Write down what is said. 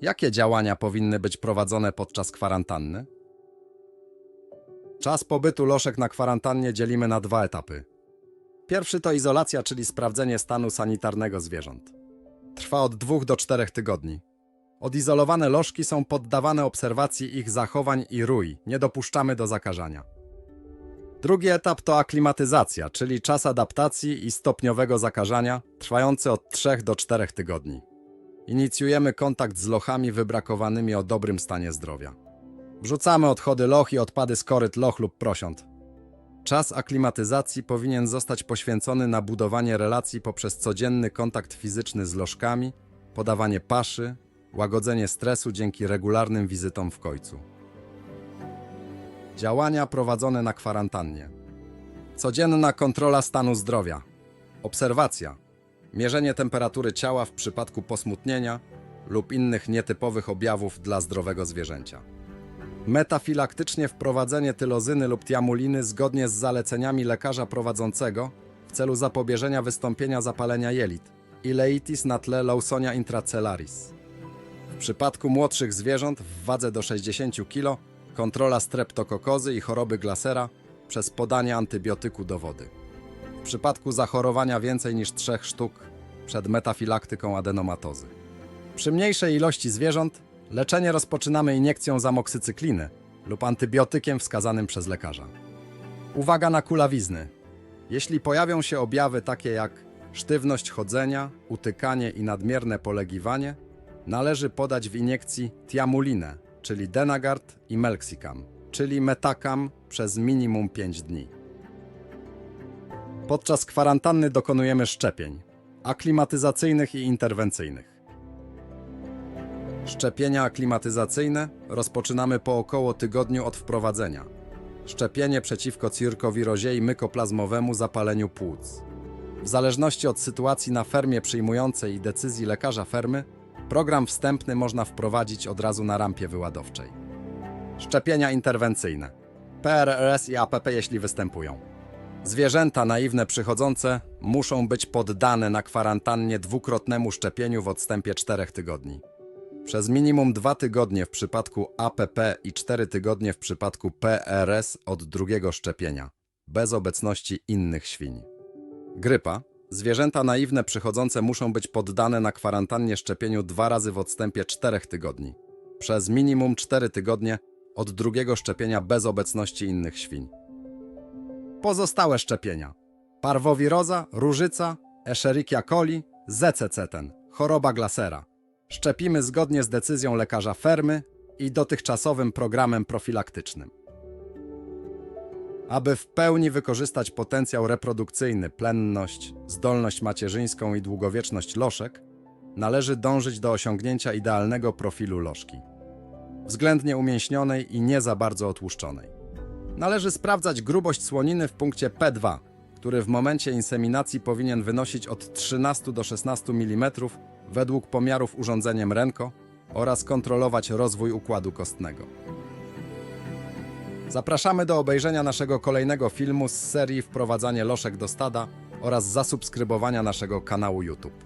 Jakie działania powinny być prowadzone podczas kwarantanny? Czas pobytu loszek na kwarantannie dzielimy na dwa etapy. Pierwszy to izolacja, czyli sprawdzenie stanu sanitarnego zwierząt. Trwa od dwóch do czterech tygodni. Odizolowane lożki są poddawane obserwacji ich zachowań i rój, nie dopuszczamy do zakażania. Drugi etap to aklimatyzacja, czyli czas adaptacji i stopniowego zakażania, trwający od 3 do 4 tygodni. Inicjujemy kontakt z lochami wybrakowanymi o dobrym stanie zdrowia. Wrzucamy odchody loch i odpady z koryt loch lub prosiąt. Czas aklimatyzacji powinien zostać poświęcony na budowanie relacji poprzez codzienny kontakt fizyczny z lożkami, podawanie paszy, łagodzenie stresu dzięki regularnym wizytom w końcu. Działania prowadzone na kwarantannie. Codzienna kontrola stanu zdrowia. Obserwacja. Mierzenie temperatury ciała w przypadku posmutnienia lub innych nietypowych objawów dla zdrowego zwierzęcia. Metafilaktycznie wprowadzenie tylozyny lub tiamuliny zgodnie z zaleceniami lekarza prowadzącego w celu zapobieżenia wystąpienia zapalenia jelit ileitis na tle Lawsonia intracellaris. W przypadku młodszych zwierząt w wadze do 60 kg kontrola streptokokozy i choroby Glasera przez podanie antybiotyku do wody. Przypadku zachorowania więcej niż 3 sztuk przed metafilaktyką adenomatozy. Przy mniejszej ilości zwierząt leczenie rozpoczynamy iniekcją zamoksycykliny lub antybiotykiem wskazanym przez lekarza. Uwaga na kulawizny. Jeśli pojawią się objawy takie jak sztywność chodzenia, utykanie i nadmierne polegiwanie, należy podać w iniekcji tiamulinę, czyli Denagard i Melxicam, czyli Metacam przez minimum 5 dni. Podczas kwarantanny dokonujemy szczepień aklimatyzacyjnych i interwencyjnych. Szczepienia aklimatyzacyjne rozpoczynamy po około tygodniu od wprowadzenia. Szczepienie przeciwko cyrkowirozie i mykoplazmowemu zapaleniu płuc. W zależności od sytuacji na fermie przyjmującej i decyzji lekarza fermy, program wstępny można wprowadzić od razu na rampie wyładowczej. Szczepienia interwencyjne. PRRS i APP jeśli występują. Zwierzęta naiwne przychodzące muszą być poddane na kwarantannie dwukrotnemu szczepieniu w odstępie 4 tygodni. Przez minimum 2 tygodnie w przypadku APP i 4 tygodnie w przypadku PRS od drugiego szczepienia, bez obecności innych świń. Grypa. Zwierzęta naiwne przychodzące muszą być poddane na kwarantannie szczepieniu dwa razy w odstępie 4 tygodni. Przez minimum 4 tygodnie od drugiego szczepienia bez obecności innych świń. Pozostałe szczepienia. Parwowiroza, różyca, Escherichia coli, zececeten, choroba Glasera. Szczepimy zgodnie z decyzją lekarza fermy i dotychczasowym programem profilaktycznym. Aby w pełni wykorzystać potencjał reprodukcyjny, plenność, zdolność macierzyńską i długowieczność loszek, należy dążyć do osiągnięcia idealnego profilu lożki. Względnie umięśnionej i nie za bardzo otłuszczonej. Należy sprawdzać grubość słoniny w punkcie P2, który w momencie inseminacji powinien wynosić od 13 do 16 mm według pomiarów urządzeniem Renko oraz kontrolować rozwój układu kostnego. Zapraszamy do obejrzenia naszego kolejnego filmu z serii Wprowadzanie loszek do stada oraz zasubskrybowania naszego kanału YouTube.